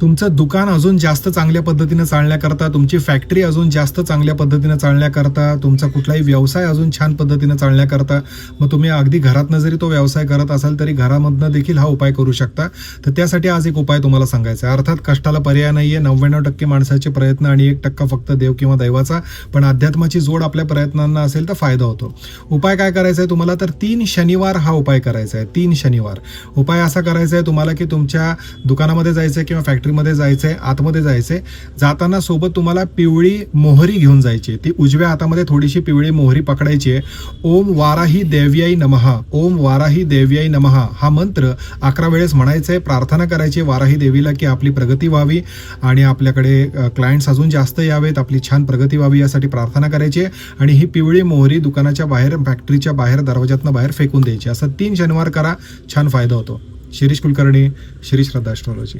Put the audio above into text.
तुमचं दुकान अजून जास्त चांगल्या पद्धतीनं चालण्याकरता तुमची फॅक्टरी अजून जास्त चांगल्या पद्धतीनं चालण्याकरता तुमचा कुठलाही व्यवसाय अजून छान पद्धतीनं चालण्याकरता मग तुम्ही अगदी घरातनं जरी तो व्यवसाय करत असाल तरी घरामधनं देखील हा उपाय करू शकता. तर त्यासाठी आज एक उपाय तुम्हाला सांगायचा आहे. अर्थात कष्टाला पर्याय नाही आहे नव्याण्णव टक्के माणसाचे प्रयत्न आणि एक टक्का फक्त देव किंवा दैवाचा पण अध्यात्माची जोड आपल्या प्रयत्नांना असेल तर फायदा होतो. उपाय काय करायचा आहे तुम्हाला? तर तीन शनिवार हा उपाय करायचा आहे. तीन शनिवार. उपाय असा करायचा आहे तुम्हाला की तुमच्या दुकानामध्ये जायचं आहे किंवा फॅक्टरीमध्ये जायचं आहे आतमध्ये जायचं आहे जाताना सोबत तुम्हाला पिवळी मोहरी घेऊन जायची ती उजव्या हातामध्ये थोडीशी पिवळी मोहरी पकडायची आहे. ओम वाराही देव्याई नमहा ओम वाराही देव्याई नमहा हा मंत्र अकरा वेळेस म्हणायचा आहे प्रार्थना करायची वाराही देवीला की आपली प्रगती व्हावी आणि आपल्याकडे क्लायंट्स अजून जास्त यावेत. आपली छान प्रगती व्हावी यासाठी प्रार्थना करायची आहे. आणि ही पिवळी मोहरी दुकानाच्या बाहेर फॅक्टरीच्या बाहेर दरवाजातनं बाहेर फेकून द्यायची असं तीन शनिवार करा. छान फायदा होतो. शिरीष कुलकर्णी श्री श्रद्धा ॲस्ट्रॉलॉजी